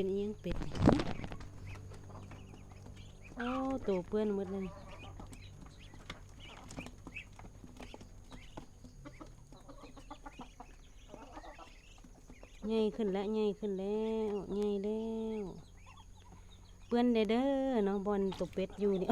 เป็นเอียงเป็ดโอ้ตัวเปื้อนหมดเลยใหญ่ขึ้นแล้วใหญ่ขึ้นแล้วใหญ่แล้ว เปื้อนเด้อเด้อเนาะบอลตัวเป็ดอยู่เนี่ย